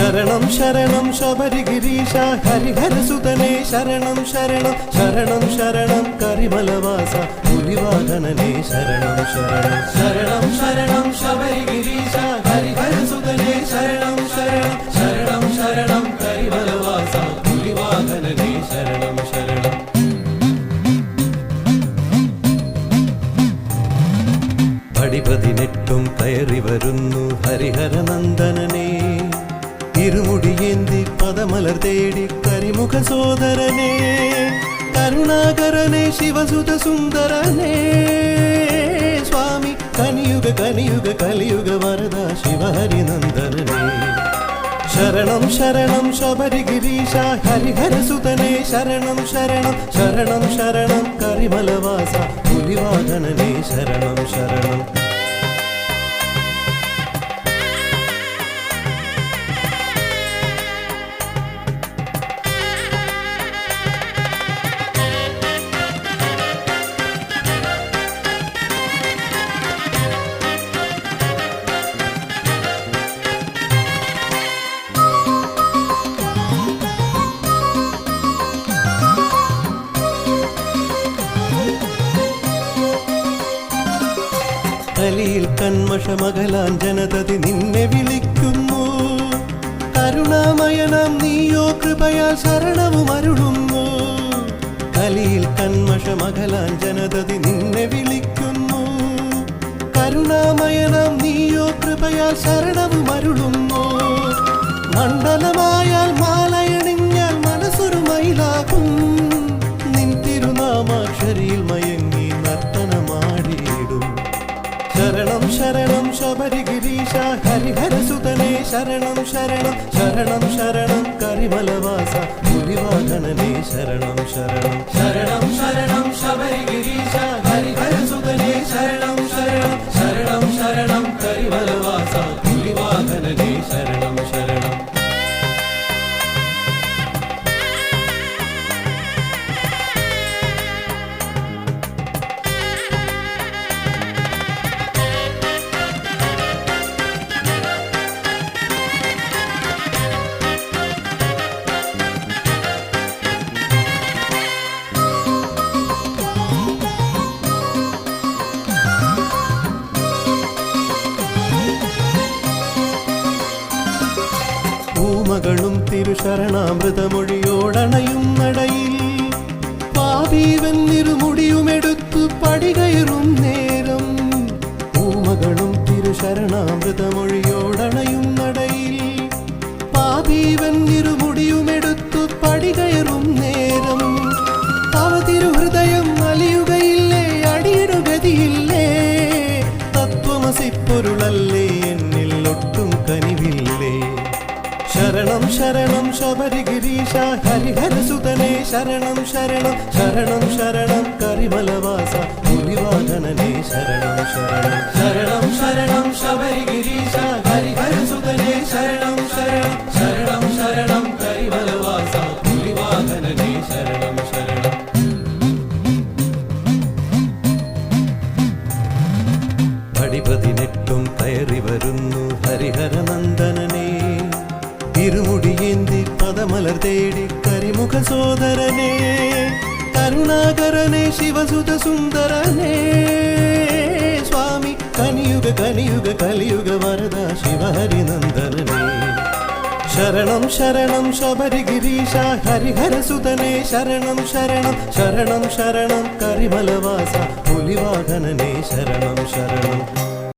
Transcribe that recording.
ശരണം ശരണം ശബരിഗിരീശ ഹരിഹരസുതനേ ശരണം ശരണം ശരണം ശരണം കരിമലവാസ പുലിവാഹനനേ ശരണം ശരണം ശരണം ശരണം ശബരിഗിരീശ ഹരിഹരസുതനേ ശരണം ശരണം ശരണം ശരണം കരിമലവാസ പുലിവാഹനനേ ശരണം ശരണം പടി പതിനെട്ടും കയറി വരുന്നു ഹരിഹരനന്ദനനെ ഇരുമുടിയേന്തി പദമലർ തേടി കരിമുഖ സോദരനെ കരുണാകരനെ ശിവസുത സുന്ദരനെ. സ്വാമി കനിയുഗ കനിയുഗ കലിയുഗ വരദ ശിവഹരിനന്ദനനെ ശരണം ശരണം ശബരിഗിരീശ ഹരിഹരസുതനെ ശരണം ശരണം ശരണം ശരണം കരിമലവാസ പുലിവാഹനനെ ശരണം ശരണം. കലിയിൽ കന്മഷമകലാൻ ജനതതി നിന്നെ വിളിക്കുന്നു. കരുണാമയനം നീയോ കൃപയാൽ ശരണവും അരുളുന്നു. കലിയിൽ കന്മഷമകലാൻ ജനതതി നിന്നെ വിളിക്കുന്നു. കരുണാമയനം നീയോ കൃപയാൽ ശരണവും അരുളുന്നു. മണ്ഡലമായാൽ മാലയണിഞ്ഞാൽ ശബരിഗിരീശ ഹരിഹരസുതനെ ശരണം ശരണം ശരണം ശരണം കരിമലവാസ ശരണം ശരണം ശരണം ശരണം. പൂമകളും തിരുശരണാമൃതമൊഴിയോടണയും നടയിൽ. പാപീവൻ ഇരുമുടിയുമെടുത്തു പടികയറും നേരം. പൂമകളും തിരുശരണാമൃതമൊഴിയോടണയും നടയിൽ. പാപീവൻ ഇരുമുടിയുമെടുത്തു പടികയറും നേരം. അവ തിരുഹൃദയം അലിയുകയില്ലേ അടിയിടുഗതിയില്ലേ? ശരണം ശബരിഗിരീശ ഹരിഹരസുതനെ ശരണം ശരണം ശരണം ശരണം കരിമലവാസ പുലിവാഹനനെ ശരണം ശരണം ശരണം ശരണം ശബരിഗിരീശ ഹരിഹരസുതനെ ശരണം ശരണം ശരണം ശരണം കരിമലവാസ പുലിവാഹനനെ ശരണം ശരണം. പടിപതിനെട്ടും കയറി വരുന്നു ഹരിഹരനന്ദനനെ സോദരനെ കരുണാകരനെ ശിവസുത സുന്ദരനെ. സ്വാമി കനിയുഗ കനിയുഗ കലിയുഗ വരദ ശിവഹരിനന്ദനനെ. ശരണം ശരണം ശബരിഗിരീശ ഹരിഹരസുതനെ ശരണം ശരണം ശരണം ശരണം കരിമലവാസ പുലിവാഹനനെ. ശരണം ശരണം.